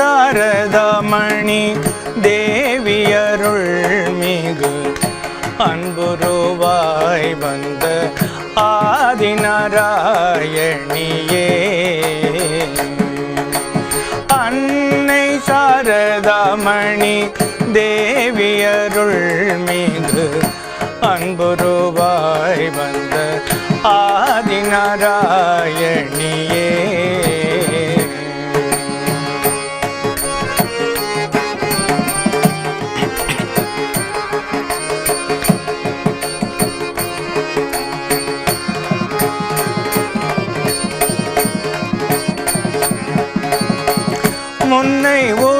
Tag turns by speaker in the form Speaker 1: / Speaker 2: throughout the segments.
Speaker 1: சாரதாமணி தேவியருள் மிகு அன்புருவாய் வந்த ஆதிநாராயணியே. அன்னை சாரதாமணி தேவியருள் மிகு அன்புருவாய் வந்த ஆதிநாராயணியே. முன்னை உலகம்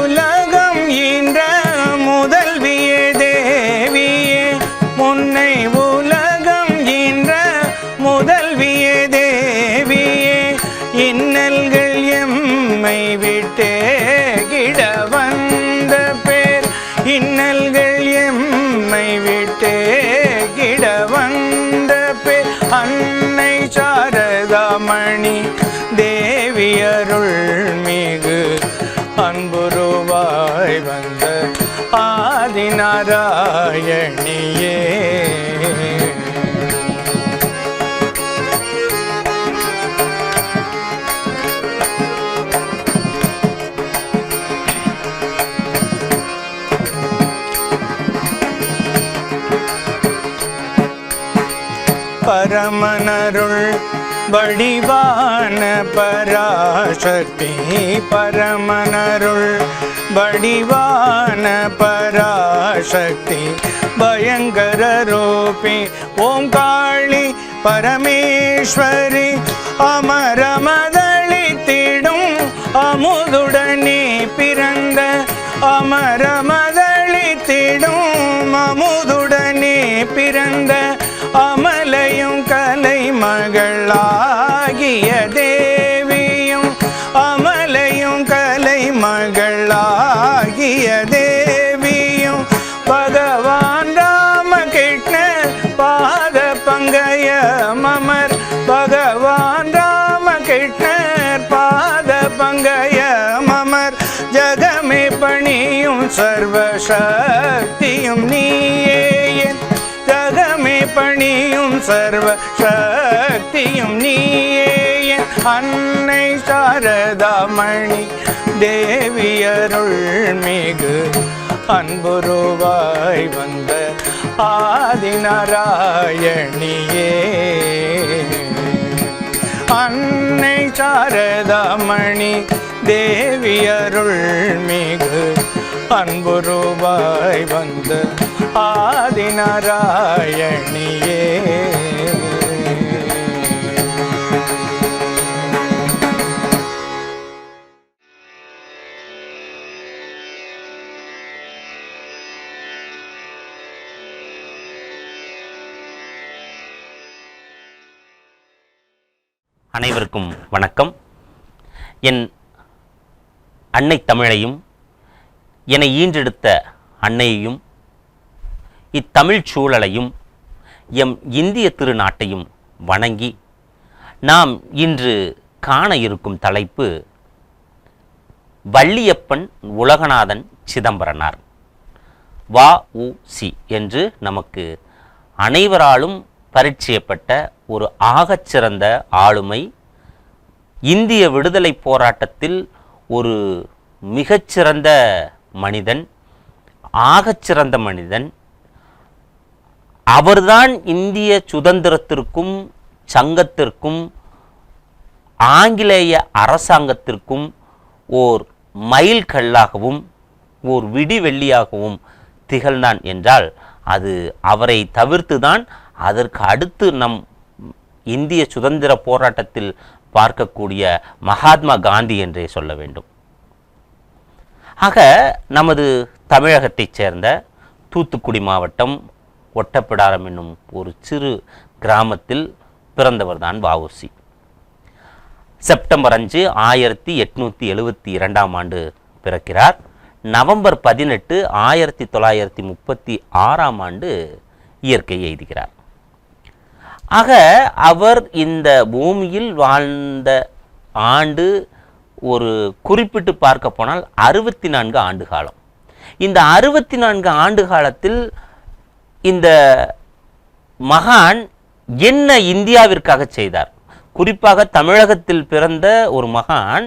Speaker 1: ஆதிநாராயணியே பரமனருள் வடிவான பராசக்தி பரமனருள் வடிவான பராசக்தி பயங்கர ரூபி ஓம் காளி பரமேஸ்வரி அமரமதளித்திடும் அமுதுடனே பிறந்த அமரமதளித்திடும் அமுதுடனே பிறந்த மமர் ஜகமே பணியும் சர்வசக்தியும் நீயே என். ஜகமே பணியும் சர்வசக்தியும் நீயே என். அன்னை சாரதாமணி தேவியருள் மிகு அன்புருவாய் வந்த ஆதிநாராயணியே. அன்னை சாரதாமணி தேவியருள் மிகு அன்புருவாய் வந்த ஆதிநாராயணியே.
Speaker 2: அனைவருக்கும் வணக்கம். என் அன்னை தமிழையும் என்னை ஈன்றெடுத்த அன்னையையும் இத்தமிழ் சூழலையும் எம் இந்திய திருநாட்டையும் வணங்கி நாம் இன்று காண இருக்கும் தலைப்பு வள்ளியப்பன் உலகநாதன் சிதம்பரனார். வா உ சி என்று நமக்கு அனைவராலும் பரிச்சயப்பட்ட ஒரு ஆகச்சிறந்த ஆளுமை இந்திய விடுதலை போராட்டத்தில் ஒரு மிகச்சிறந்த மனிதன் ஆகச்சிறந்த மனிதன் அவர்தான் இந்திய சுதந்திரத்திற்கும் சங்கத்திற்கும் ஆங்கிலேய அரசாங்கத்திற்கும் ஓர் மைல் கல்லாகவும் ஓர் விடிவெள்ளியாகவும் திகழ்ந்தான் என்றால் அது அவரை தவிர்த்து தான் அதற்கு அடுத்து நம் இந்திய சுதந்திர போராட்டத்தில் பார்க்கக்கூடிய மகாத்மா காந்தி என்றே சொல்ல வேண்டும். ஆக நமது தமிழகத்தைச் சேர்ந்த தூத்துக்குடி மாவட்டம் ஒட்டப்பிடாரம் என்னும் ஒரு சிறு கிராமத்தில் பிறந்தவர்தான் வஉசி. செப்டம்பர் அஞ்சு ஆயிரத்தி எட்நூற்றி எழுபத்தி இரண்டாம் ஆண்டு பிறக்கிறார். நவம்பர் பதினெட்டு ஆயிரத்தி தொள்ளாயிரத்தி முப்பத்தி ஆறாம் ஆண்டு இயற்கை எய்துகிறார். ஆக அவர் இந்த பூமியில் வாழ்ந்த ஆண்டு ஒரு குறிப்பிட்டு பார்க்க போனால் அறுபத்தி நான்கு ஆண்டு காலம். இந்த அறுபத்தி நான்கு ஆண்டு காலத்தில் இந்த மகான் என்ன இந்தியாவிற்காக செய்தார்? குறிப்பாக தமிழகத்தில் பிறந்த ஒரு மகான்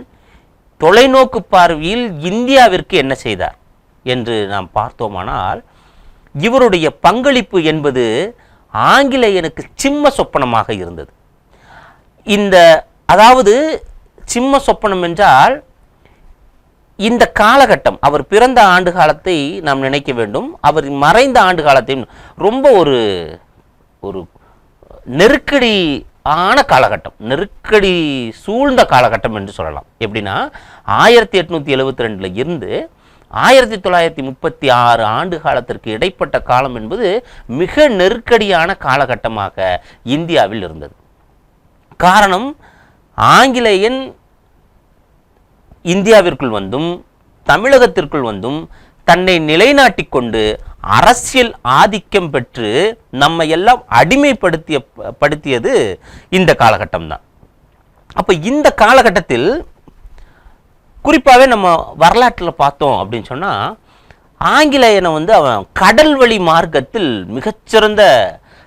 Speaker 2: தொலைநோக்கு பார்வையில் இந்தியாவிற்கு என்ன செய்தார்? என்று நாம் பார்த்தோமானால் இவருடைய பங்களிப்பு என்பது ஆங்கிலேயனுக்கு சிம்ம சொப்பனமாக இருந்தது. இந்த அதாவது சிம்ம சொப்பனம் என்றால் இந்த காலகட்டம் அவர் பிறந்த ஆண்டு காலத்தை நாம் நினைக்க வேண்டும். அவர் மறைந்த ஆண்டு காலத்தையும் ரொம்ப ஒரு ஒரு நெருக்கடி ஆன காலகட்டம் நெருக்கடி சூழ்ந்த காலகட்டம் என்று சொல்லலாம். எப்படின்னா ஆயிரத்தி எட்நூற்றி எழுபத்தி ரெண்டில் இருந்து ஆயிரத்தி தொள்ளாயிரத்தி முப்பத்தி ஆறு ஆண்டு காலத்திற்கு இடைப்பட்ட காலம் என்பது மிக நெருக்கடியான காலகட்டமாக இந்தியாவில் இருந்தது. காரணம் ஆங்கிலேயன் இந்தியாவிற்குள் வந்தும் தமிழகத்திற்குள் வந்தும் தன்னை நிலைநாட்டிக் கொண்டு அரசியல் ஆதிக்கம் பெற்று நம்ம எல்லாம் அடிமைப்படுத்திய படுத்தியது இந்த காலகட்டம் தான் அப்போ இந்த காலகட்டத்தில் குறிப்பாகவே நம்ம வரலாற்றில் பார்த்தோம் அப்படின்னு சொன்னால் ஆங்கிலேயனை வந்து அவன் கடல் வழி மார்க்கத்தில் மிகச்சிறந்த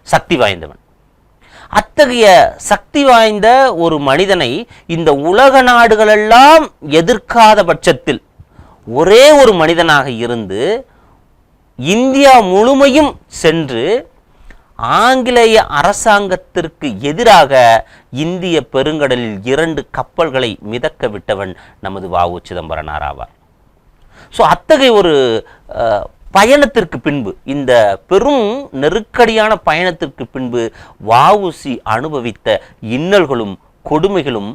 Speaker 2: சக்தி வாய்ந்தவன். அத்தகைய சக்தி வாய்ந்த ஒரு மனிதனை இந்த உலக நாடுகளெல்லாம் எதிர்க்காத பட்சத்தில் ஒரே ஒரு மனிதனாக இருந்து இந்தியா முழுமையும் சென்று ஆங்கிலேய அரசாங்கத்திற்கு எதிராக இந்திய பெருங்கடலில் இரண்டு கப்பல்களை மிதக்க விட்டவன் நமது வாவு சிதம்பரனார் ஆவார். ஸோ அத்தகைய ஒரு அஹ், பயணத்திற்கு பின்பு இந்த பெரும் நெருக்கடியான பயணத்திற்கு பின்பு வாவுசி அனுபவித்த இன்னல்களும் கொடுமைகளும்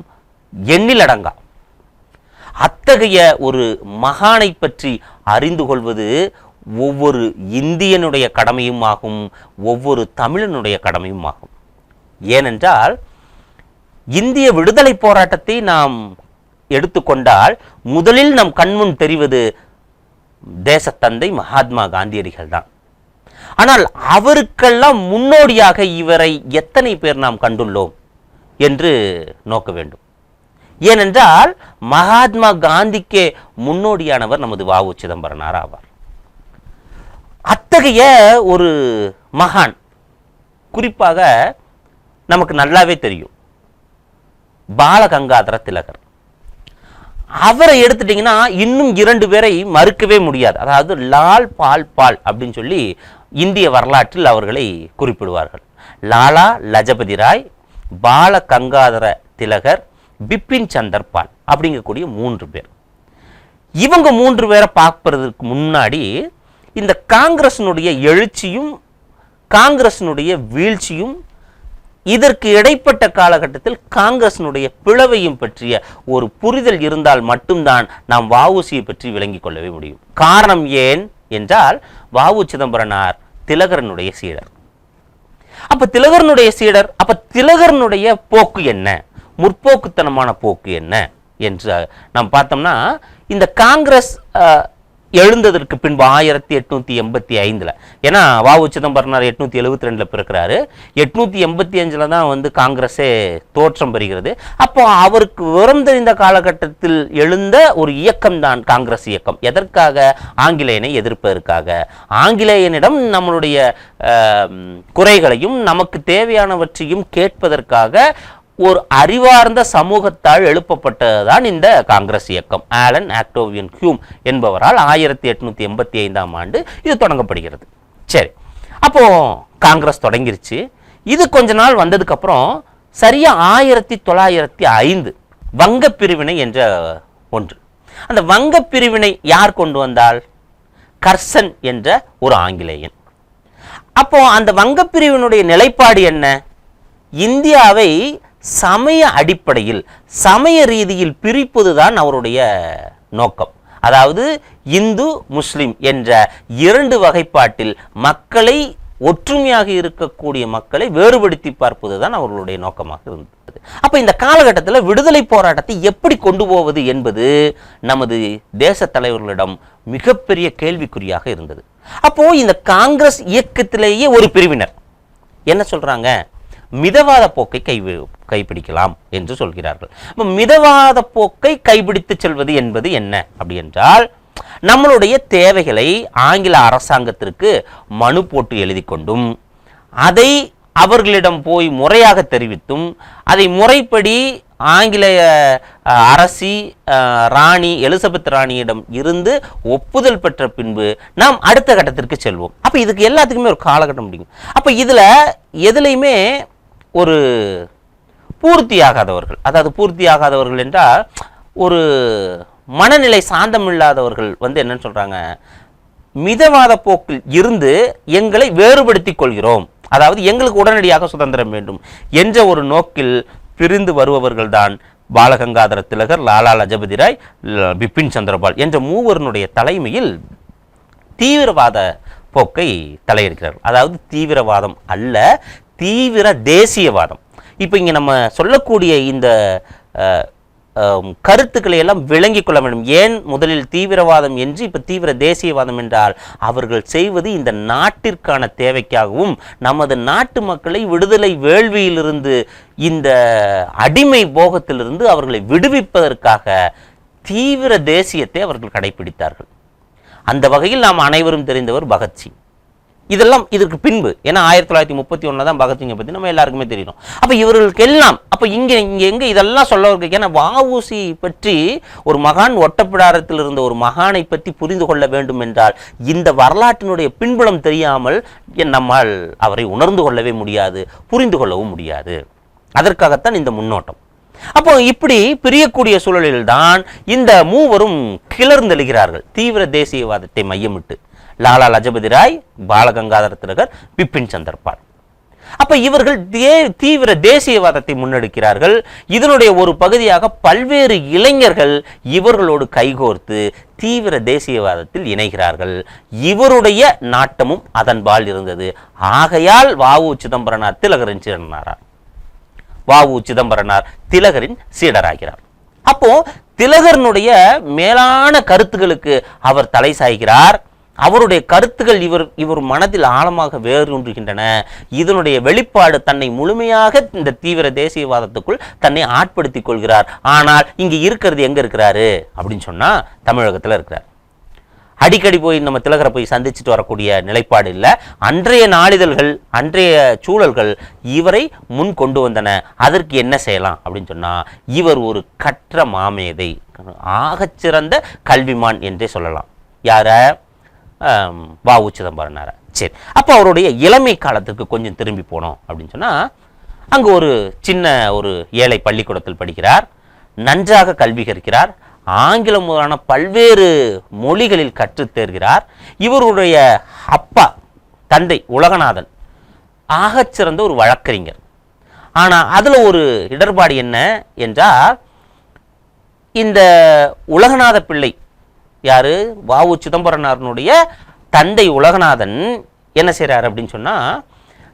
Speaker 2: எண்ணிலடங்கா அத்தகைய ஒரு மகானை பற்றி அறிந்து கொள்வது ஒவ்வொரு இந்தியனுடைய கடமையும் ஆகும் ஒவ்வொரு தமிழனுடைய கடமையும் ஆகும் ஏனென்றால் இந்திய விடுதலை போராட்டத்தை நாம் எடுத்துக்கொண்டால் முதலில் நம் கண்முன் தெரிவது தேசத்தந்தை மகாத்மா காந்தியடிகள் தான் ஆனால் அவருக்கெல்லாம் முன்னோடியாக இவரை எத்தனை பேர் நாம் கண்டுள்ளோம் என்று நோக்க வேண்டும். ஏனென்றால் மகாத்மா காந்திக்கே முன்னோடியானவர் நமது வாவு சிதம்பரனார் ஆவார். அத்தகைய ஒரு மகான் குறிப்பாக நமக்கு நல்லாவே தெரியும். பாலகங்காதர திலகர். அவரை எடுத்துட்டீங்கன்னா இன்னும் இரண்டு பேரை மறுக்கவே முடியாது. அதாவது லால் பால் பால் அப்படின்னு சொல்லி இந்திய வரலாற்றில் அவர்களை குறிப்பிடுவார்கள். லாலா லஜபதி ராய் பால கங்காதர திலகர் பிபின் சந்தர் பால் அப்படிங்கக்கூடிய மூன்று பேர். இவங்க மூன்று பேரை பார்ப்பதற்கு முன்னாடி இந்த காங்கிரஸினுடைய எழுச்சியும் காங்கிரஸினுடைய வீழ்ச்சியும் இதற்கு இடைப்பட்ட காலகட்டத்தில் காங்கிரஸினுடைய பிளவையும் பற்றிய ஒரு புரிதல் இருந்தால் மட்டும்தான் நாம் வஉசியை பற்றி விளங்கிக் கொள்ளவே முடியும். காரணம் ஏன் என்றால் வாவு சிதம்பரனார் திலகரனுடைய சீடர். அப்ப திலகரனுடைய சீடர் அப்ப திலகரனுடைய போக்கு என்ன? முற்போக்குத்தனமான போக்கு என்ன? என்று நாம் பார்த்தோம்னா இந்த காங்கிரஸ் எழுந்ததற்கு பின்பு ஆயிரத்தி எட்நூத்தி எண்பத்தி ஐந்துல. ஏன்னா வாவு சிதம்பரனார் எட்நூத்தி எழுபத்தி ரெண்டுல பிறக்கிறாரு. எட்நூத்தி எண்பத்தி அஞ்சுல தான் வந்து காங்கிரஸே தோற்றம் பெறுகிறது. அப்போ அவருக்கு விவரம் தெரிந்த காலகட்டத்தில் எழுந்த ஒரு இயக்கம் தான் காங்கிரஸ் இயக்கம். எதற்காக? ஆங்கிலேயனை எதிர்ப்பதற்காக. ஆங்கிலேயனிடம் நம்மளுடைய குறைகளையும் நமக்கு தேவையானவற்றையும் கேட்பதற்காக ஒரு அறிவார்ந்த சமூகத்தால் எழுப்பப்பட்டதுதான் இந்த காங்கிரஸ் இயக்கம். ஆலன் ஆக்டோவியன் ஹியூம் என்பவரால் ஆயிரத்தி எட்நூத்தி எண்பத்தி ஐந்தாம் ஆண்டு இது தொடங்கப்படுகிறது. சரி அப்போ காங்கிரஸ் தொடங்கிருச்சு. இது கொஞ்ச நாள் வந்ததுக்கு அப்புறம் சரியா ஆயிரத்தி தொள்ளாயிரத்தி ஐந்து வங்க பிரிவினை என்ற ஒன்று. அந்த வங்க பிரிவினை யார் கொண்டு வந்தால் கர்சன் என்ற ஒரு ஆங்கிலேயன். அப்போ அந்த வங்கப்பிரிவினுடைய நிலைப்பாடு என்ன? இந்தியாவை சமய அடிப்படையில் சமய ரீதியில் பிரிப்பதுதான் அவருடைய நோக்கம். அதாவது இந்து முஸ்லிம் என்ற இரண்டு வகைப்பாட்டில் மக்களை ஒற்றுமையாக இருக்கக்கூடிய மக்களை வேறுபடுத்தி பார்ப்பதுதான் அவர்களுடைய நோக்கமாக இருந்தது. அப்ப இந்த காலகட்டத்தில் விடுதலை போராட்டத்தை எப்படி கொண்டு போவது என்பது நமது தேச தலைவர்களிடம் மிகப்பெரிய கேள்விக்குறியாக இருந்தது. அப்போ இந்த காங்கிரஸ் இயக்கத்திலேயே ஒரு பிரிவினர். என்ன சொல்றாங்க? மிதவாத போக்கை கை கைப்பிடிக்கலாம் என்று சொல்கிறார்கள். இப்போ மிதவாத போக்கை கைப்பிடித்து செல்வது என்பது என்ன? அப்படி என்றால் நம்மளுடைய தேவைகளை ஆங்கில அரசாங்கத்திற்கு மனு போட்டு எழுதி கொண்டும் அதை அவர்களிடம் போய் முறையாக தெரிவித்தும் அதை முறைப்படி ஆங்கிலேய அரசி ராணி எலிசபெத் ராணியிடம் இருந்து ஒப்புதல் பெற்ற பின்பு நாம் அடுத்த கட்டத்திற்கு செல்வோம். அப்போ இதுக்கு எல்லாத்துக்குமே ஒரு காலகட்டம் முடியும். அப்போ இதில் எதுலையுமே ஒரு பூர்த்தியாகாதவர்கள். அதாவது பூர்த்தியாகாதவர்கள் என்றால் ஒரு மனநிலை சாந்தம் இல்லாதவர்கள் வந்து என்னன்னு சொல்கிறாங்க மிதவாத போக்கில் இருந்து எங்களை வேறுபடுத்தி கொள்கிறோம். அதாவது எங்களுக்கு உடனடியாக சுதந்திரம் வேண்டும் என்ற ஒரு நோக்கில் பிரிந்து வருபவர்கள்தான் பாலகங்காதர திலகர் லாலா லஜபதி ராய் ல- பிபின் சந்திரபால் என்ற மூவருனுடைய தலைமையில் தீவிரவாத போக்கை தலையிருக்கிறார்கள் அதாவது தீவிரவாதம் அல்ல தீவிர தேசியவாதம். இப்போ இங்கே நம்ம சொல்லக்கூடிய இந்த கருத்துக்களை எல்லாம் விளங்கிக் கொள்ள வேண்டும். ஏன் முதலில் தீவிரவாதம் என்று இப்போ தீவிர தேசியவாதம் என்றால் அவர்கள் செய்வது இந்த நாட்டிற்கான தேவைக்காகவும் நமது நாட்டு மக்களை விடுதலை வேள்வியிலிருந்து இந்த அடிமை போகத்திலிருந்து அவர்களை விடுவிப்பதற்காக தீவிர தேசியத்தை அவர்கள் கடைபிடித்தார்கள். அந்த வகையில் நாம் அனைவரும் தெரிந்தவர் பகத்சிங். இதெல்லாம் இதற்கு பின்பு. ஏன்னா ஆயிரத்தி தொள்ளாயிரத்தி முப்பத்தி ஒன்றில் தான் பகத்சிங்கை பற்றி நம்ம எல்லாருக்குமே தெரியணும் அப்போ இவர்களுக்கு எல்லாம் அப்போ இங்கே இங்கே எங்கே இதெல்லாம் சொல்ல வருது ஏன்னா வஉசி பற்றி ஒரு மகான் ஒட்டப்பிடாரத்தில் இருந்த ஒரு மகானை பற்றி புரிந்து கொள்ள வேண்டும் என்றால் இந்த வரலாற்றினுடைய பின்புலம் தெரியாமல் நம்மால் அவரை உணர்ந்து கொள்ளவே முடியாது புரிந்து கொள்ளவும் முடியாது. அதற்காகத்தான் இந்த முன்னோட்டம். அப்போ இப்படி பிரியக்கூடிய சூழலில்தான் இந்த மூவரும் கிளர்ந்தெழுகிறார்கள். தீவிர தேசியவாதத்தை மையமிட்டு. லாலா லஜபதி ராய் பாலகங்காதர திலகர் பிபின் சந்தர்பால் அப்ப இவர்கள் தே தீவிர தேசியவாதத்தை முன்னெடுக்கிறார்கள். இதனுடைய ஒரு பகுதியாக பல்வேறு இளைஞர்கள் இவர்களோடு கைகோர்த்து தீவிர தேசியவாதத்தில் இணைகிறார்கள். இவருடைய நாட்டமும் அதன்பால் இருந்தது. ஆகையால் வாவு சிதம்பரனார் திலகரின் சீடனாரார். வாவு சிதம்பரனார் திலகரின் சீடராகிறார். அப்போ திலகரனுடைய மேலான கருத்துகளுக்கு அவர் தலை சாய்கிறார். அவருடைய கருத்துகள் இவர் இவர் மனதில் ஆழமாக வேரூன்றுகின்றன. இதனுடைய வெளிப்பாடு தன்னை முழுமையாக இந்த தீவிர தேசியவாதத்துக்குள் தன்னை ஆட்படுத்திக் கொள்கிறார். ஆனால் இங்கே இருக்கிறது எங்கே இருக்கிறாரு? அப்படின்னு சொன்னால் தமிழகத்தில் இருக்கிறார். அடிக்கடி போய் நம்ம திலகரை போய் சந்திச்சுட்டு வரக்கூடிய நிலைப்பாடு இல்லை. அன்றைய நாளிதழ்கள் அன்றைய சூழல்கள் இவரை முன் கொண்டு வந்தன. அதற்கு என்ன செய்யலாம் அப்படின்னு சொன்னால் இவர் ஒரு கற்ற மாமேதை ஆகச்சிறந்த கல்விமான் என்றே சொல்லலாம். யார? வாவு சிதம்பரனார் சரி அப்போ அவருடைய இளமை காலத்துக்கு கொஞ்சம் திரும்பி போனோம் அப்படின்னு சொன்னால் அங்கே ஒரு சின்ன ஒரு ஏழை பள்ளிக்கூடத்தில் படிக்கிறார் நன்றாக கல்வி கற்கிறார் ஆங்கிலம் முதலான பல்வேறு மொழிகளில் கற்றுத் தேர்கிறார். இவருடைய அப்பா தந்தை உலகநாதன் ஆகச்சிறந்த ஒரு வழக்கறிஞர். ஆனால் அதில் ஒரு இடர்பாடு என்ன என்றால் இந்த உலகநாத பிள்ளை யார்? வாவு சிதம்பரனாரனுடைய தந்தை உலகநாதன் என்ன செய்கிறார் அப்படின்னு சொன்னால்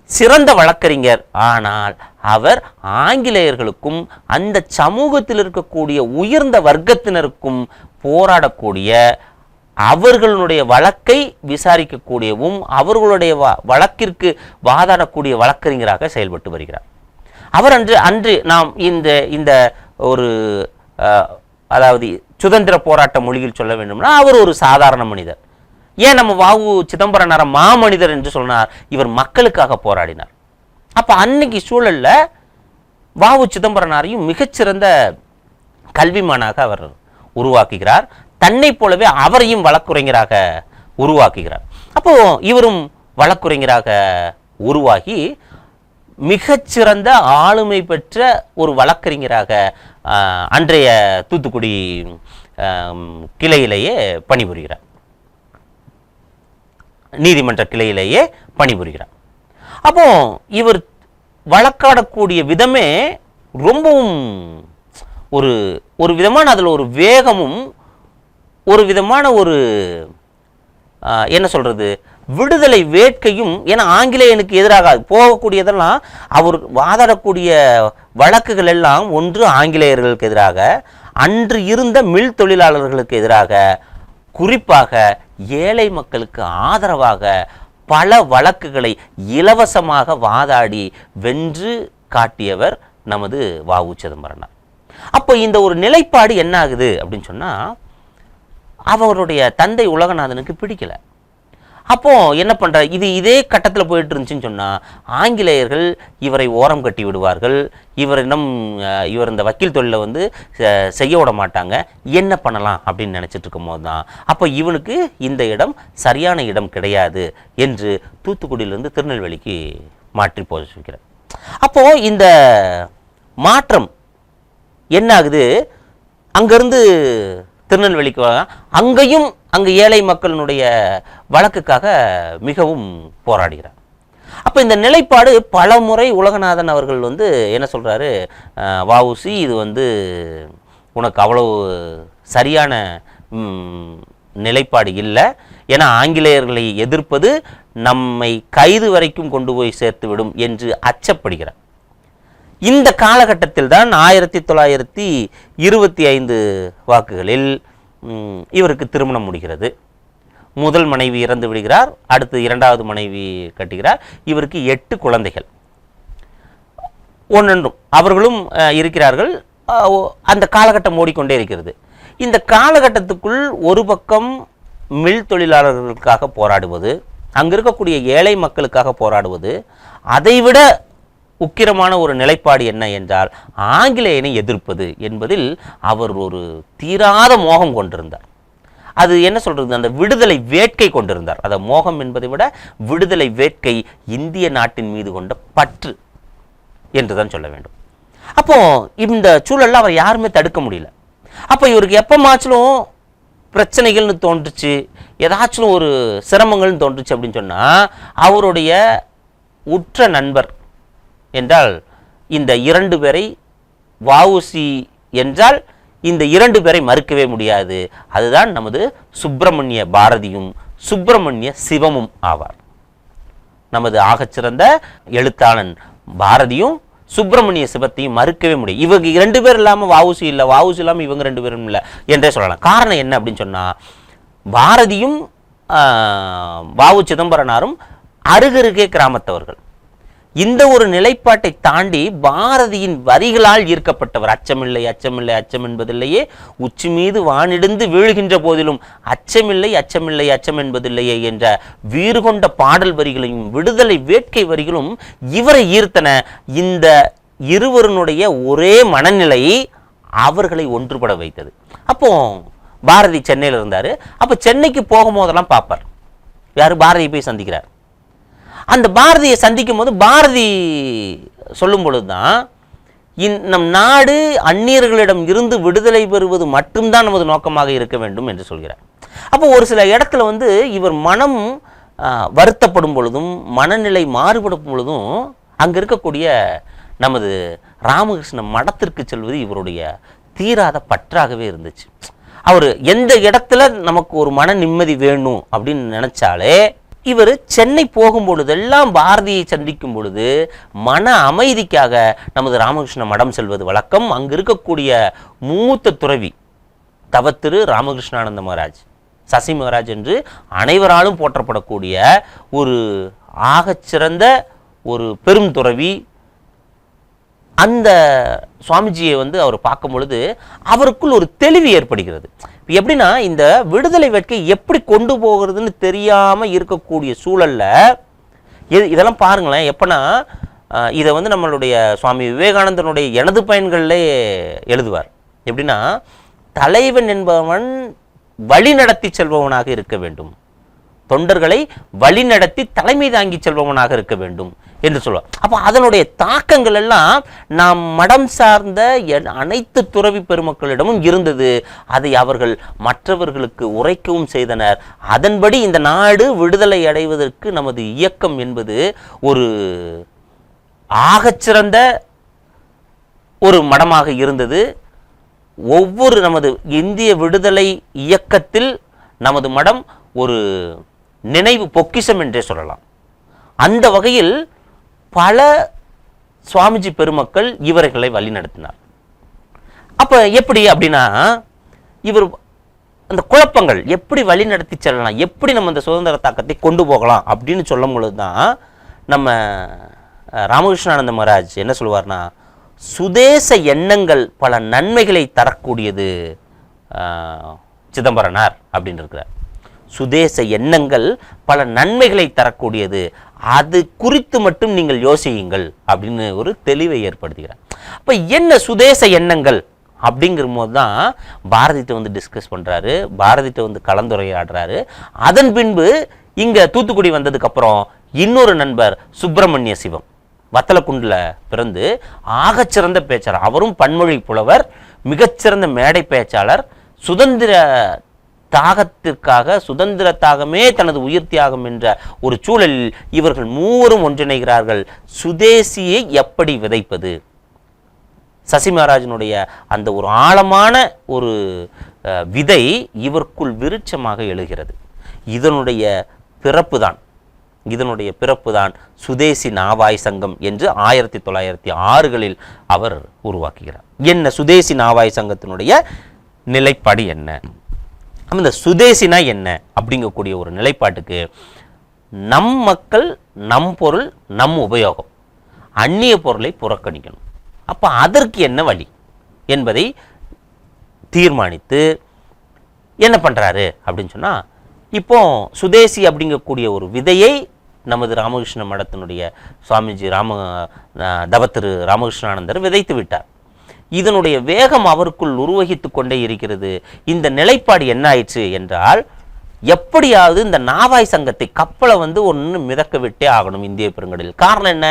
Speaker 2: சிறந்த வழக்கறிஞர். ஆனால் அவர் ஆங்கிலேயர்களுக்கும் அந்த சமூகத்தில் இருக்கக்கூடிய உயர்ந்த வர்க்கத்தினருக்கும் போராடக்கூடிய அவர்களுடைய வழக்கை விசாரிக்கக்கூடியவும் அவர்களுடைய வ- வழக்கிற்கு வாதாடக்கூடிய வழக்கறிஞராக செயல்பட்டு வருகிறார். அவர் அன்று அன்று நாம் இந்த இந்த ஒரு அதாவது சுதந்திர போராட்ட மொழியில் சொல்ல வேண்டும்னா அவர் ஒரு சாதாரண மனிதர். ஏன் நம்ம வாவு சிதம்பரனார மாமனிதர் என்று சொன்னார்? இவர் மக்களுக்காக போராடினார். அப்ப அன்னைக்கு சூழல்ல வாவு சிதம்பரனாரையும் மிகச்சிறந்த கல்விமானாக அவர் உருவாக்குகிறார். தன்னைப் போலவே அவரையும் வழக்குரைஞராக உருவாக்குகிறார். அப்போ இவரும் வழக்குரைஞராக உருவாகி மிகச்சிறந்த ஆளுமை பெற்ற ஒரு வழக்கறிஞராக ஆஹ், அன்றைய தூத்துக்குடி கிளையிலேயே பணிபுரிகிறார். நீதிமன்ற கிளையிலேயே பணிபுரிகிறார். அப்போ இவர் வழக்காடக்கூடிய விதமே ரொம்பவும் ஒரு ஒரு விதமான அதில் ஒரு வேகமும் ஒரு விதமான ஒரு என்ன சொல்றது விடுதலை வேட்கையும் ஏன்னா ஆங்கிலேயனுக்கு எதிராக போகக்கூடியதெல்லாம் அவர் வாதாடக்கூடிய வழக்குகள் எல்லாம் ஒன்று ஆங்கிலேயர்களுக்கு எதிராக அன்று இருந்த மில் தொழிலாளர்களுக்கு எதிராக குறிப்பாக ஏழை மக்களுக்கு ஆதரவாக பல வழக்குகளை இலவசமாக வாதாடி வென்று காட்டியவர் நமது வாவு சிதம்பரனார். அப்போ இந்த ஒரு நிலைப்பாடு என்ன ஆகுது அப்படின்னு சொன்னால் அவருடைய தந்தை உலகநாதனுக்கு பிடிக்கலை. அப்போ என்ன பண்ணுற இது இதே கட்டத்தில் போயிட்டு இருந்துச்சுன்னு சொன்னால் ஆங்கிலேயர்கள் இவரை ஓரம் கட்டி விடுவார்கள். இவரிடம் இவர் இந்த வக்கீல் தொழிலை வந்து செய்ய விட மாட்டாங்க. என்ன பண்ணலாம் அப்படின்னு நினச்சிட்டு இருக்கும் போது தான் அப்போ இவனுக்கு இந்த இடம் சரியான இடம் கிடையாது என்று தூத்துக்குடியிலிருந்து திருநெல்வேலிக்கு மாற்றி போக அப்போது இந்த மாற்றம் என்ன ஆகுது? அங்கேருந்து திருநெல்வேலிக்கு அங்கேயும் அங்கு ஏழை மக்களினுடைய வழக்குக்காக மிகவும் போராடுகிறார். அப்போ இந்த நிலைப்பாடு பல முறை உலகநாதன் அவர்கள் வந்து என்ன சொல்கிறாரு வஉசி இது வந்து உனக்கு அவ்வளவு சரியான நிலைப்பாடு இல்லை. ஏன்னா ஆங்கிலேயர்களை எதிர்ப்பது நம்மை கைது வரைக்கும் கொண்டு போய் சேர்த்து விடும் என்று அச்சப்படுகிறார். இந்த காலகட்டத்தில் தான் ஆயிரத்தி தொள்ளாயிரத்தி இருபத்தி ஐந்து வாக்குகளில் இவருக்கு திருமணம் முடிகிறது. முதல் மனைவி இறந்து விடுகிறார் அடுத்து இரண்டாவது மனைவி கட்டுகிறார். இவருக்கு எட்டு குழந்தைகள். ஒன்றொன்றும் அவர்களும் இருக்கிறார்கள். அந்த காலகட்டம் ஓடிக்கொண்டே இருக்கிறது. இந்த காலகட்டத்துக்குள் ஒரு பக்கம் மில் தொழிலாளர்களுக்காக போராடுவது அங்க இருக்கக்கூடிய ஏழை மக்களுக்காக போராடுவது அதைவிட உக்கிரமான ஒரு நிலைப்பாடு என்ன என்றால் ஆங்கிலேயனை எதிர்ப்பது என்பதில் அவர் ஒரு தீராத மோகம் கொண்டிருந்தார். அது என்ன சொல்கிறது அந்த விடுதலை வேட்கை கொண்டிருந்தார். அதை மோகம் என்பதை விட விடுதலை வேட்கை இந்திய நாட்டின் மீது கொண்ட பற்று என்றுதான் சொல்ல வேண்டும். அப்போ இந்த சூழலில் அவர் யாருமே தடுக்க முடியல. அப்போ இவருக்கு எப்போமாச்சிலும் பிரச்சனைகள்னு தோன்றுச்சு ஏதாச்சும் ஒரு சிரமங்கள்னு தோன்றுச்சு அப்படின்னு சொன்னால் அவருடைய உற்ற நண்பர் என்றால் இந்த இரண்டு பேரை வஉசி என்றால் இந்த இரண்டு பேரை மறுக்கவே முடியாது. அதுதான் நமது சுப்பிரமணிய பாரதியும் சுப்பிரமணிய சிவமும் ஆவார். நமது ஆகச்சிறந்த எழுத்தாளன் பாரதியும் சுப்பிரமணிய சிவத்தையும் மறுக்கவே முடியும் இவங்க இரண்டு பேர் இல்லாமல் வாவுசி இல்லை வாவுசி இல்லாமல் இவங்க ரெண்டு பேரும் இல்லை என்றே சொல்லலாம். காரணம் என்ன அப்படின்னு சொன்னால் பாரதியும் வாவு சிதம்பரனாரும் அருகருகே கிராமத்தவர்கள். இந்த ஒரு நிலைப்பாட்டை தாண்டி பாரதியின் வரிகளால் ஈர்க்கப்பட்டவர். அச்சமில்லை அச்சமில்லை அச்சம் என்பதில்லையே. உச்சி மீது வானிடுந்து வீழ்கின்ற போதிலும் அச்சமில்லை அச்சமில்லை அச்சம் என்பதில்லையே என்ற வீறு கொண்ட பாடல் வரிகளையும் விடுதலை வேட்கை வரிகளும் இவரை ஈர்த்தன. இந்த இருவருனுடைய ஒரே மனநிலை அவர்களை ஒன்றுபட வைத்தது. அப்போ பாரதி சென்னையில் இருந்தார் அப்போ சென்னைக்கு போகும்போதெல்லாம் பார்ப்பார். யார்? பாரதியை போய் சந்திக்கிறார். அந்த பாரதியை சந்திக்கும் போது பாரதி சொல்லும் பொழுதுதான் இந் நம் நாடு அந்நியர்களிடம் இருந்து விடுதலை பெறுவது மட்டும்தான் நமது நோக்கமாக இருக்க வேண்டும் என்று சொல்கிறார். அப்போ ஒரு சில இடத்துல வந்து இவர் மனம் வருத்தப்படும் பொழுதும் மனநிலை மாறுபடும் பொழுதும் அங்கே இருக்கக்கூடிய நமது ராமகிருஷ்ண மடத்திற்கு செல்வது இவருடைய தீராத பற்றாகவே இருந்துச்சு. அவர் எந்த இடத்துல நமக்கு ஒரு மன நிம்மதி வேணும் அப்படின்னு நினச்சாலே இவர் சென்னை போகும் பொழுதெல்லாம் பாரதியை சந்திக்கும் பொழுது மன அமைதிக்காக நமது ராமகிருஷ்ண மடம் செல்வது வழக்கம். அங்கு இருக்கக்கூடிய மூத்த துறவி தவத்திரு ராமகிருஷ்ணானந்த மகாராஜ் சசி மகாராஜ் என்று அனைவராலும் போற்றப்படக்கூடிய ஒரு ஆகச்சிறந்த ஒரு பெரும் துறவி. அந்த சுவாமிஜியை வந்து அவர் பார்க்கும் பொழுது அவருக்குள் ஒரு தெளிவு ஏற்படுகிறது. எப்படின்னா இந்த விடுதலை வேட்கை எப்படி கொண்டு போகிறதுன்னு தெரியாமல் இருக்கக்கூடிய சூழல்ல இது- இதெல்லாம் பாருங்களேன் எப்போனா இதை வந்து நம்மளுடைய சுவாமி விவேகானந்தனுடைய எனது பயன்களிலே எழுதுவார். எப்படின்னா தலைவன் என்பவன் வழி நடத்தி செல்பவனாக இருக்க வேண்டும். தொண்டர்களை வழிநடத்தி தலைமை தாங்கி செல்பவனாக இருக்க வேண்டும் என்று சொல்லுவார் அப்போ அதனுடைய தாக்கங்கள் எல்லாம் நாம் மடம் சார்ந்த அனைத்து துறவி பெருமக்களிடமும் இருந்தது. அதை அவர்கள் மற்றவர்களுக்கு உரைக்கவும் செய்தனர். அதன்படி இந்த நாடு விடுதலை அடைவதற்கு நமது இயக்கம் என்பது ஒரு ஆகச்சிறந்த ஒரு மடமாக இருந்தது. ஒவ்வொரு நமது இந்திய விடுதலை இயக்கத்தில் நமது மடம் ஒரு நினைவு பொக்கிஷம் என்றே சொல்லலாம். அந்த வகையில் பல சுவாமிஜி பெருமக்கள் இவர்களை வழிநடத்தினார் அப்போ எப்படி அப்படின்னா இவர் அந்த குழப்பங்கள் எப்படி வழி நடத்தி செல்லலாம் எப்படி நம்ம அந்த சுதந்திர தாக்கத்தை கொண்டு போகலாம் அப்படின்னு சொல்லும் பொழுது தான் நம்ம ராமகிருஷ்ணானந்த மகாராஜ் என்ன சொல்லுவார்னா சுதேச எண்ணங்கள் பல நன்மைகளை தரக்கூடியது சிதம்பரனார் அப்படின்னு இருக்கிறார். சுதேச எண்ணங்கள் பல நன்மைகளை தரக்கூடியது. அது குறித்து மட்டும் நீங்கள் யோசியுங்கள் அப்படின்னு ஒரு தெளிவை ஏற்படுத்துகிறார். அப்போ என்ன சுதேச எண்ணங்கள் அப்படிங்கிற போது தான் பாரதிட்ட வந்து டிஸ்கஸ் பண்ணுறாரு பாரதிட்ட வந்து கலந்துரையாடுறாரு. அதன் பின்பு இங்கே தூத்துக்குடி வந்ததுக்கப்புறம் இன்னொரு நண்பர் சுப்பிரமணிய சிவம் வத்தலக்குண்டில் பிறந்து ஆகச்சிறந்த பேச்சாளர். அவரும் பன்மொழி புலவர் மிகச்சிறந்த மேடை பேச்சாளர் சுதந்திர தாகத்திற்காக சுதந்திர தாகமே தனது உயிர் தியாகம் என்ற ஒரு சூழலில் இவர்கள் மூவரும் ஒன்றிணைகிறார்கள். சுதேசியை எப்படி விதைப்பது? சசி மகாராஜனுடைய அந்த ஒரு ஆழமான ஒரு விதை இவருக்குள் விருட்சமாக எழுகிறது. இதனுடைய பிறப்பு தான் இதனுடைய பிறப்பு தான் சுதேசி நாவாய் சங்கம் என்று ஆயிரத்தி தொள்ளாயிரத்தி ஆறுகளில் அவர் உருவாக்குகிறார். என்ன சுதேசி நாவாய் சங்கத்தினுடைய நிலைப்பாடு என்ன? இந்த சுதேசினா என்ன அப்படிங்கக்கூடிய ஒரு நிலைப்பாட்டுக்கு நம் மக்கள் நம் பொருள் நம் உபயோகம். அந்நிய பொருளை புறக்கணிக்கணும். அப்போ அதற்கு என்ன வழி என்பதை தீர்மானித்து என்ன பண்ணுறாரு அப்படின்னு சொன்னால் இப்போ சுதேசி அப்படிங்கக்கூடிய ஒரு விதையை நமது ராமகிருஷ்ண மடத்தினுடைய சுவாமிஜி ராம தவத்திரு ராமகிருஷ்ணானந்தர் விதைத்து விட்டார். இதனுடைய வேகம் அவருக்குள் உருவகித்து கொண்டே இருக்கிறது. இந்த நிலைப்பாடு என்ன ஆயிடுச்சு என்றால் எப்படியாவது இந்த நாவாய் சங்கத்தை கப்பலை வந்து ஒன்று மிதக்க விட்டே ஆகணும் இந்திய பெருங்கடலில். காரணம் என்ன?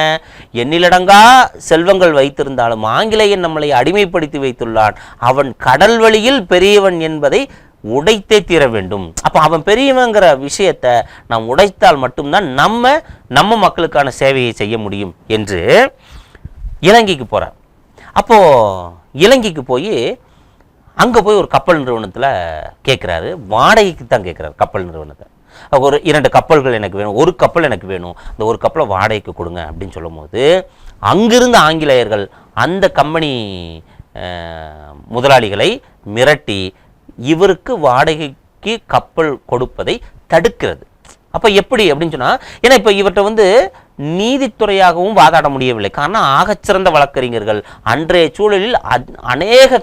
Speaker 2: எண்ணிலடங்கா செல்வங்கள் வைத்திருந்தாலும் ஆங்கிலேயன் நம்மளை அடிமைப்படுத்தி வைத்துள்ளான். அவன் கடல் வழியில் பெரியவன் என்பதை உடைத்தே தீர வேண்டும். அப்போ அவன் பெரியவங்கிற விஷயத்தை நாம் உடைத்தால் மட்டும்தான் நம்ம நம்ம மக்களுக்கான சேவையை செய்ய முடியும் என்று இலங்கைக்கு போகிறார் அப்போது இலங்கைக்கு போய் அங்கே போய் ஒரு கப்பல் நிறுவனத்தில் கேட்குறாரு வாடகைக்கு தான் கேட்குறாரு கப்பல் நிறுவனத்தை. ஒரு இரண்டு கப்பல்கள் எனக்கு வேணும் ஒரு கப்பல் எனக்கு வேணும். இந்த ஒரு கப்பலை வாடகைக்கு கொடுங்க அப்படின்னு சொல்லும்போது அங்கிருந்த ஆங்கிலேயர்கள் அந்த கம்பெனி முதலாளிகளை மிரட்டி இவருக்கு வாடகைக்கு கப்பல் கொடுப்பதை தடுக்கிறது. அப்போ எப்படி அப்படின்னு சொன்னால் ஏன்னா இப்போ இவர்கிட்ட வந்து நீதித்துறையாகவும் வாதாட முடியவில்லை. காரணம் ஆகச்சிறந்த வழக்கறிஞர்கள். அன்றைய சூழலில் அநேக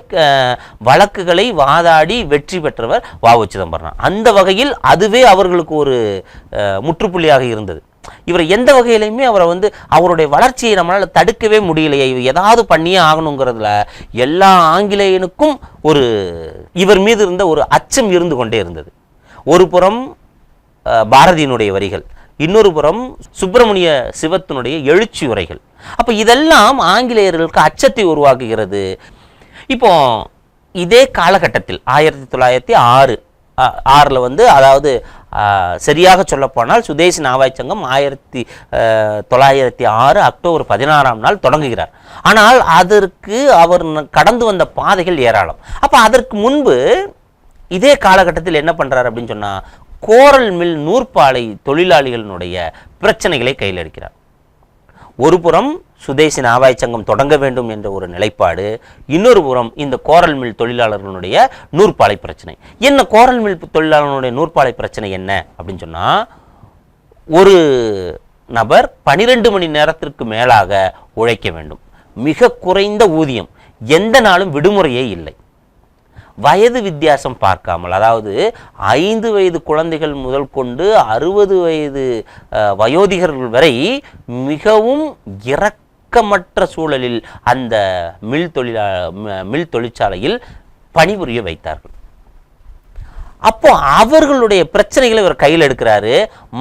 Speaker 2: வழக்குகளை வாதாடி வெற்றி பெற்றவர் வ.உ. சிதம்பரம் அந்த வகையில் அதுவே அவர்களுக்கு ஒரு முற்றுப்புள்ளியாக இருந்தது. இவர் எந்த வகையிலையுமே அவரை வந்து அவருடைய வளர்ச்சியை நம்மளால் தடுக்கவே முடியலையே. இவர் ஏதாவது பண்ணியே ஆகணுங்கிறதுல எல்லா ஆங்கிலேயனுக்கும் ஒரு இவர் மீது இருந்த ஒரு அச்சம் இருந்து கொண்டே இருந்தது. ஒரு புறம் பாரதியினுடைய வரிகள். இன்னொரு புறம் சுப்பிரமணிய சிவத்தினுடைய எழுச்சி உரைகள். அப்போ இதெல்லாம் ஆங்கிலேயர்களுக்கு அச்சத்தை உருவாக்குகிறது. இப்போ இதே காலகட்டத்தில் ஆயிரத்தி தொள்ளாயிரத்தி ஆறு ஆறில் வந்து அதாவது சரியாக சொல்லப்போனால் சுதேசி நாவாய் சங்கம் ஆயிரத்தி தொள்ளாயிரத்தி ஆறு அக்டோபர் பதினாறாம் நாள் தொடங்குகிறார். ஆனால் அதற்கு அவர் கடந்து வந்த பாதைகள் ஏராளம். அப்போ அதற்கு முன்பு இதே காலகட்டத்தில் என்ன பண்ணுறாரு அப்படின்னு சொன்னால் கோரல் மில் நூற்பாலை தொழிலாளிகளினுடைய பிரச்சனைகளை கையில் எடுக்கிறார் ஒரு புறம் சுதேசி நாவாய் சங்கம் தொடங்க வேண்டும் என்ற ஒரு நிலைப்பாடு இன்னொரு புறம் இந்த கோரல் மில் தொழிலாளர்களுடைய நூற்பாலை பிரச்சனை. என்ன கோரல் மில் தொழிலாளர்களுடைய நூற்பாலை பிரச்சனை என்ன அப்படின்னு சொன்னால் ஒரு நபர் பனிரெண்டு மணி நேரத்திற்கு மேலாக உழைக்க வேண்டும். மிக குறைந்த ஊதியம். எந்த நாளும் விடுமுறையே இல்லை. வயது வித்தியாசம் பார்க்காமல் அதாவது ஐந்து வயது குழந்தைகள் முதல் கொண்டு அறுபது வயது வயோதிகர்கள் வரை மிகவும் இரக்கமற்ற சூழலில் அந்த மில் தொழிலா மில் தொழிற்சாலையில் பணிபுரிய வைத்தார்கள். அப்போ அவர்களுடைய பிரச்சனைகளை இவர் கையில் எடுக்கிறாரு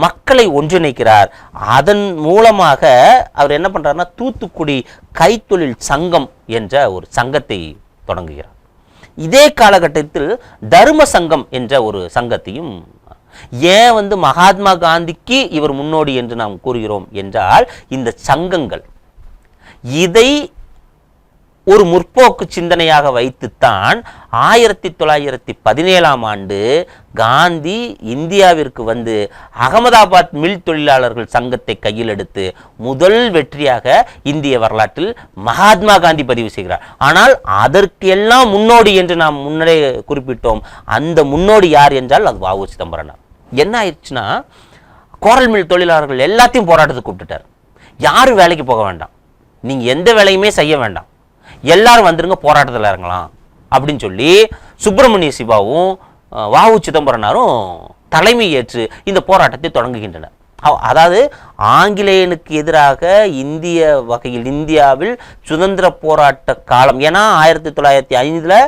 Speaker 2: மக்களை ஒன்றிணைக்கிறார். அதன் மூலமாக அவர் என்ன பண்றாருன்னா தூத்துக்குடி கைத்தொழில் சங்கம் என்ற ஒரு சங்கத்தை தொடங்குகிறார். இதே காலகட்டத்தில் தர்ம சங்கம் என்ற ஒரு சங்கத்தையும் ஏன் வந்து மகாத்மா காந்திக்கு இவர் முன்னோடி என்று நாம் கூறுகிறோம் என்றால் இந்த சங்கங்கள் இதை ஒரு முற்போக்கு சிந்தனையாக வைத்துத்தான் ஆயிரத்தி தொள்ளாயிரத்தி பதினேழாம் ஆண்டு காந்தி இந்தியாவிற்கு வந்து அகமதாபாத் மில் தொழிலாளர்கள் சங்கத்தை கையில் எடுத்து முதல் வெற்றியாக இந்திய வரலாற்றில் மகாத்மா காந்தி பதிவு செய்கிறார். ஆனால் அதற்கு எல்லாம் முன்னோடி என்று நாம் முன்னரே குறிப்பிட்டோம். அந்த முன்னோடி யார் என்றால் அது வாவு சிதம்பரனார். என்ன ஆயிடுச்சுன்னா கோரல் மில் தொழிலாளர்கள் எல்லாத்தையும் போராட்டத்துக்கு கூப்பிட்டுட்டார். யாரும் வேலைக்கு போக வேண்டாம். நீங்கள் எந்த வேலையுமே செய்ய வேண்டாம். எல்லாரும் வந்துருங்க போராட்டத்தில் இறங்கலாம். அப்படின்னு சொல்லி சுப்பிரமணிய சிவாவும் வாவு சிதம்பரனாரும் தலைமை ஏற்று இந்த போராட்டத்தை தொடங்குகின்றனர். அதாவது ஆங்கிலேயனுக்கு எதிராக இந்திய வகையில் இந்தியாவில் சுதந்திர போராட்ட காலம் ஏன்னா ஆயிரத்தி தொள்ளாயிரத்தி ஐந்தில்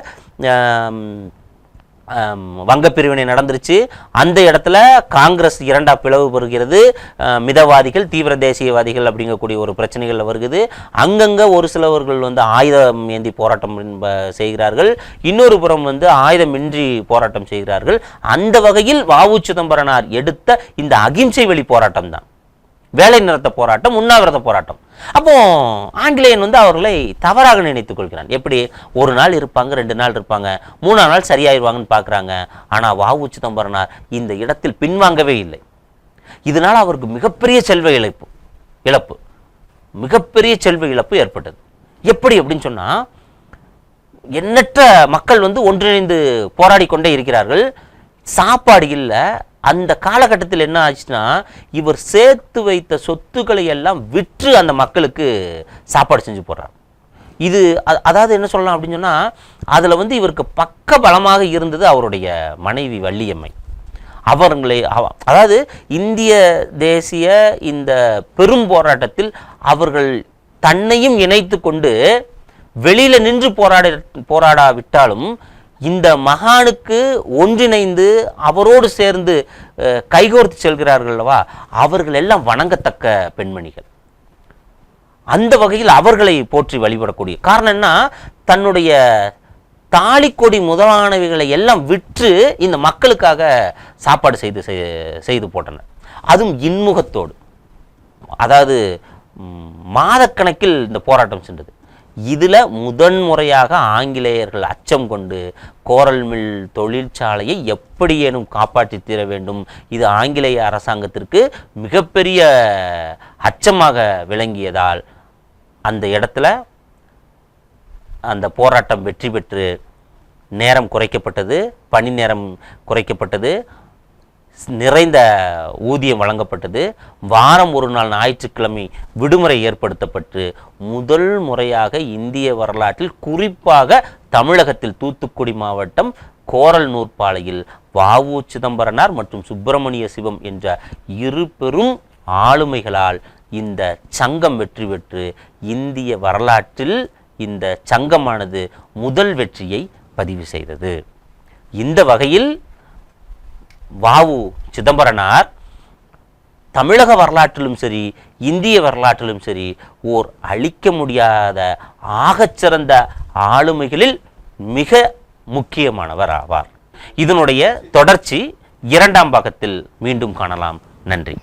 Speaker 2: வங்கப்பிரிவினை நடந்துருச்சு. அந்த இடத்துல காங்கிரஸ் இரண்டாக பிளவு பெறுகிறது. மிதவாதிகள் தீவிர தேசியவாதிகள் அப்படிங்கக்கூடிய ஒரு பிரச்சனைகள் வருகிறது அங்கங்கே ஒரு சிலவர்கள் வந்து ஆயுதம் ஏந்தி போராட்டம் செய்கிறார்கள். இன்னொரு புறம் வந்து ஆயுதமின்றி போராட்டம் செய்கிறார்கள். அந்த வகையில் வாவு சிதம்பரனார் எடுத்த இந்த அகிம்சை வழி போராட்டம் தான் வேலை நிறுத்த போராட்டம் உண்ணாவிரத போராட்டம். அப்போ ஆங்கிலேயன் வந்து அவர்களை தவறாக நினைத்துக் கொள்கிறான். எப்படி? ஒரு நாள் இருப்பாங்க ரெண்டு நாள் இருப்பாங்க மூணாம் நாள் சரியாயிருவாங்கன்னு பார்க்குறாங்க. ஆனால் வாவு சிதம்பரனார் இந்த இடத்தில் பின்வாங்கவே இல்லை. இதனால் அவருக்கு மிகப்பெரிய செல்வ இழப்பு இழப்பு. மிகப்பெரிய செல்வ இழப்பு ஏற்பட்டது. எப்படி அப்படின்னு சொன்னா எண்ணற்ற மக்கள் வந்து ஒன்றிணைந்து போராடி கொண்டே இருக்கிறார்கள். சாப்பாடு இல்லை அந்த காலகட்டத்தில் என்ன ஆச்சுன்னா இவர் சேர்த்து வைத்த சொத்துக்களை எல்லாம் விற்று அந்த மக்களுக்கு சாப்பாடு செஞ்சு போடுறார். இது அதாவது என்ன சொல்லலாம் அப்படின்னு சொன்னால் அதில் வந்து இவருக்கு பக்க பலமாக இருந்தது அவருடைய மனைவி வள்ளியம்மை. அவர்களை அதாவது இந்திய தேசிய இந்த பெரும் போராட்டத்தில் அவர்கள் தன்னையும் இணைத்து கொண்டு வெளியில் நின்று போராட போராடாவிட்டாலும் இந்த மகானுக்கு ஒன்றிணைந்து அவரோடு சேர்ந்து கைகோர்த்து செல்கிறார்கள் அல்லவா? அவர்கள் எல்லாம் வணங்கத்தக்க பெண்மணிகள். அந்த வகையில் அவர்களை போற்றி வழிபடக்கூடிய. காரணம் என்ன? தன்னுடைய தாலிக்கொடி முதலானவைகளை எல்லாம் விற்று இந்த மக்களுக்காக சாப்பாடு செய்து செய்து போட்டனர். அதுவும் இன்முகத்தோடு. அதாவது மாதக்கணக்கில் இந்த போராட்டம் சென்றது. இதில் முதன்முறையாக ஆங்கிலேயர்கள் அச்சம் கொண்டு கோரல் மில் தொழிற்சாலையை எப்படியேனும் காப்பாற்றி தீர வேண்டும். இது ஆங்கிலேய அரசாங்கத்திற்கு மிகப்பெரிய அச்சமாக விளங்கியதால் அந்த இடத்துல அந்த போராட்டம் வெற்றி பெற்று நேரம் குறைக்கப்பட்டது பணி நேரம் குறைக்கப்பட்டது. நிறைந்த ஊதியம் வழங்கப்பட்டது. வாரம் ஒரு நாள் ஞாயிற்றுக்கிழமை விடுமுறை ஏற்படுத்தப்பட்டு முதல் முறையாக இந்திய வரலாற்றில் குறிப்பாக தமிழகத்தில் தூத்துக்குடி மாவட்டம் கோரல் நூற்பாலையில் வாவு சிதம்பரனார் மற்றும் சுப்பிரமணிய சிவம் என்ற இரு பெரும் ஆளுமைகளால் இந்த சங்கம் வெற்றி பெற்று இந்திய வரலாற்றில் இந்த சங்கமானது முதல் வெற்றியை பதிவு செய்தது. இந்த வகையில் வாவு சிதம்பரனார் தமிழக வரலாற்றிலும் சரி இந்திய வரலாற்றிலும் சரி ஓர் அழிக்க முடியாத ஆகச்சிறந்த ஆளுமைகளில் மிக முக்கியமானவர் ஆவார். இதனுடைய தொடர்ச்சி இரண்டாம் பாகத்தில் மீண்டும் காணலாம். நன்றி.